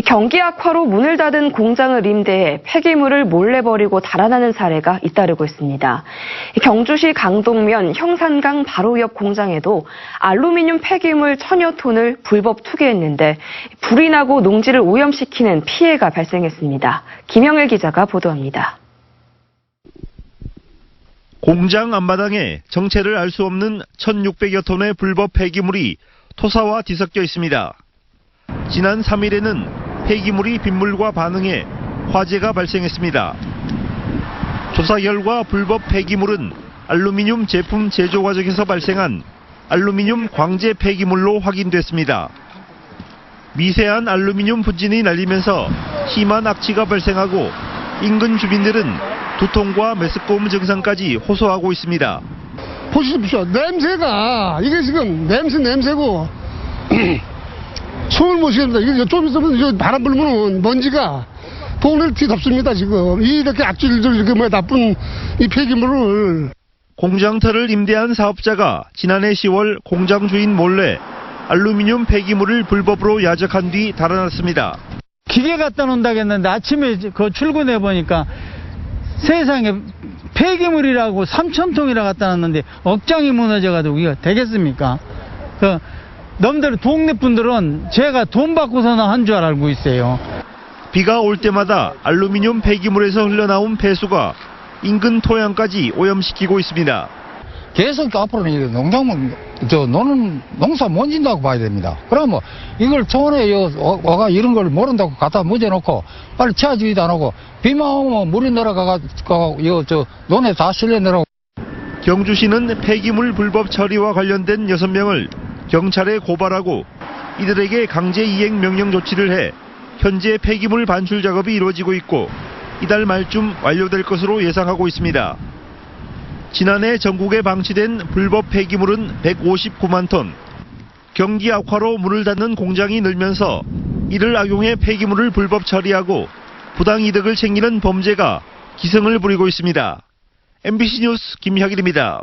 경기 악화로 문을 닫은 공장을 임대해 폐기물을 몰래 버리고 달아나는 사례가 잇따르고 있습니다. 경주시 강동면 형산강 바로 옆 공장에도 알루미늄 폐기물 천여 톤을 불법 투기했는데 불이 나고 농지를 오염시키는 피해가 발생했습니다. 김영일 기자가 보도합니다. 공장 앞마당에 정체를 알 수 없는 1,600여 톤의 불법 폐기물이 토사와 뒤섞여 있습니다. 지난 3일에는 폐기물이 빗물과 반응해 화재가 발생했습니다. 조사 결과 불법 폐기물은 알루미늄 제품 제조 과정에서 발생한 알루미늄 광재 폐기물로 확인됐습니다. 미세한 알루미늄 분진이 날리면서 심한 악취가 발생하고 인근 주민들은 두통과 메스꺼움 증상까지 호소하고 있습니다. 보십시오. 냄새가, 이게 지금 냄새, 냄새고, 숨을 못 쉬겠습니다. 이게 좀 있으면 이제 바람 불면 먼지가 동네를 뒤덮습니다, 지금. 이렇게 악질들, 이렇게 뭐 나쁜 이 폐기물을. 공장터를 임대한 사업자가 지난해 10월 공장 주인 몰래 알루미늄 폐기물을 불법으로 야적한 뒤 달아났습니다. 기계 갖다 놓는다겠는데 아침에 그 출근해 보니까 세상에 폐기물이라고 3천 통이나 갖다 놨는데 억장이 무너져가지고 이거 되겠습니까? 그 넘대로 동네 분들은 제가 돈 받고서는 한줄 알고 있어요. 비가 올 때마다 알루미늄 폐기물에서 흘러나온 폐수가 인근 토양까지 오염시키고 있습니다. 계속 앞으로는 이 농작물 저 노는 농사 못 진다고 봐야 됩니다. 그러면 이걸 전에 요 어, 와가 이런 걸 모른다고 갖다 묻어놓고 빨리 채워주지도 안 하고 비만 오면 물이 내려가가 요저 논에 다 실려 내려. 경주시는 폐기물 불법 처리와 관련된 6명을 경찰에 고발하고 이들에게 강제 이행 명령 조치를 해 현재 폐기물 반출 작업이 이루어지고 있고 이달 말쯤 완료될 것으로 예상하고 있습니다. 지난해 전국에 방치된 불법 폐기물은 159만 톤. 경기 악화로 문을 닫는 공장이 늘면서 이를 악용해 폐기물을 불법 처리하고 부당 이득을 챙기는 범죄가 기승을 부리고 있습니다. MBC 뉴스 김혁일입니다.